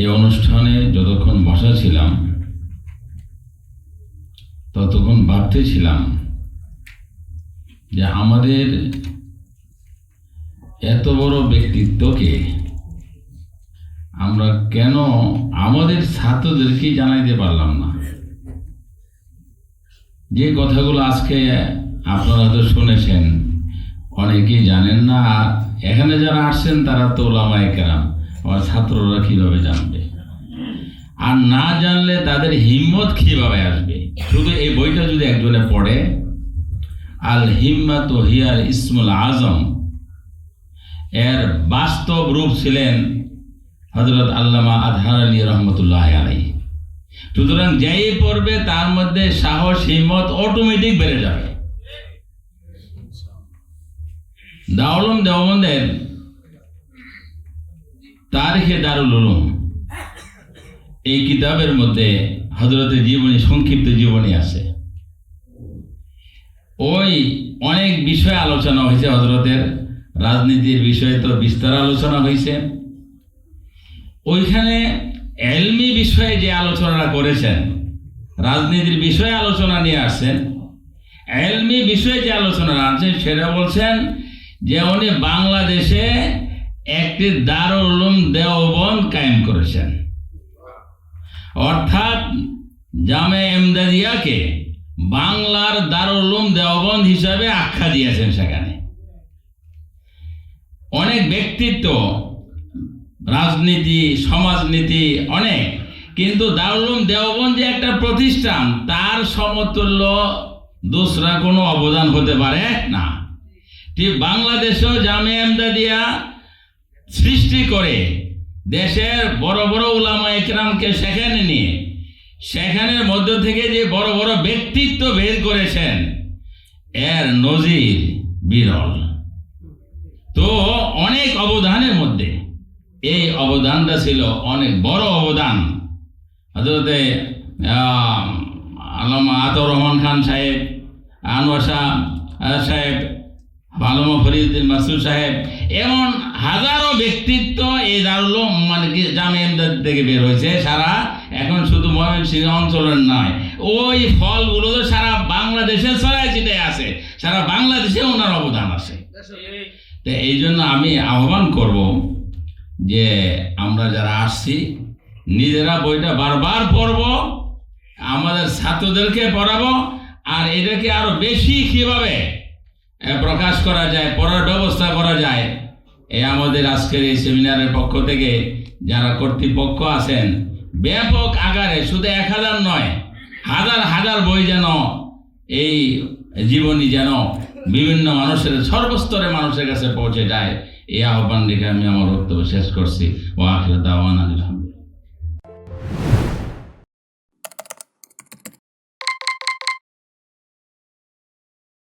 এই অনুষ্ঠানে যতক্ষণ বসা ছিলাম, ততক্ষণ ভাবতেছিলাম যে আমাদের এত বড় ব্যক্তিত্বকে আমরা কেন আমাদের ছাত্রদেরকে জানাইতে পারলাম না? যে কথাগুলো আজকে আপনারা তো শুনেছেন, অনেকেই জানেন না এখানে যারা আসছেন তারা তো ওলামায় কেরাম। আমার ছাত্ররা কীভাবে জানবে? আর না জানলে তাদের হিম্মত কীভাবে আসবে? শুধু এই বইটা যদি একজনে পড়ে, আল হিম্মাত হিয়ার ইসমুল আজম, এর বাস্তব রূপ ছিলেন হজরত আল্লামা আজহার আলী রহমতুল্লাহ আলাই সুতরাং যেই পড়বে, তার মধ্যে সাহস, হিম্মত অটোমেটিক বেড়ে যাবে। দাওলম দেওবন্দের তারিখে দারুল উলুম। এই কিতাবের মধ্যে হজরতের জীবনী, সংক্ষিপ্ত জীবনী আছে। ওই অনেক বিষয় আলোচনা হয়েছে হজরতের রাজনীতির বিষয়ে তো বিস্তার আলোচনা হয়েছে। ওইখানে এলমি বিষয়ে যে আলোচনাটা করেছেন, রাজনীতির বিষয়ে আলোচনা নিয়ে আসছেন, এলমি বিষয়ে যে আলোচনা আনছেন, সেটা বলছেন যে উনি বাংলাদেশে একটি দারুল উলুম দেওবন্দ কায়েম করেছেন। অর্থাৎ জামে এমদাদিয়াকে বাংলার দারুল উলুম দেওবন্দ হিসাবে আখ্যা দিয়েছেন সেখানে। অনেক ব্যক্তিত্ব, রাজনীতি, সমাজনীতি অনেক, কিন্তু দারুলুম দেওবন যে একটা প্রতিষ্ঠান, তার সমতুল্য দোসরা কোনো অবদান হতে পারে না। ঠিক বাংলাদেশেও জামে এমদাদিয়া সৃষ্টি করে দেশের বড় বড় উলামা একরামকে সেখানে নিয়ে, সেখানের মধ্য থেকে যে বড় বড় ব্যক্তিত্ব বের করেছেন, এর নজির বিরল। তো অনেক অবদানের মধ্যে, এই অবদানটা ছিল অনেক বড় অবদান। হজরতে আলমা আতর রহমান খান সাহেব, আনোয়ার শাহ সাহেব আলমা ফরিদুদ্দিন মাসুদ সাহেব, এমন হাজারো ব্যক্তিত্ব এই দারুল মানে কি জামে থেকে বের হয়েছে। সারা এখন শুধু ময়মনসিংহ অঞ্চলের নয়, ওই ফলগুলো তো সারা বাংলাদেশে ছড়ায় ছিটায় আছে। সারা বাংলাদেশে ওনার অবদান আছে। তো এই জন্য আমি আহ্বান করব যে আমরা যারা আসছি, নিজেরা বইটা বারবার পড়ব, আমাদের ছাত্রদেরকে পড়াবো, আর এটাকে আরও বেশি কীভাবে প্রকাশ করা যায়, পড়ার ব্যবস্থা করা যায়। এই আমাদের আজকের এই সেমিনারের পক্ষ থেকে যারা কর্তৃপক্ষ আছেন, ব্যাপক আকারে, শুধু এক হাজার নয়, হাজার হাজার বই যেন এই জীবনী যেন বিভিন্ন মানুষের, সর্বস্তরে মানুষের কাছে পৌঁছে যায়, এই আহ্বান রেখে আমি আমার বক্তব্য শেষ করছি। ও আখির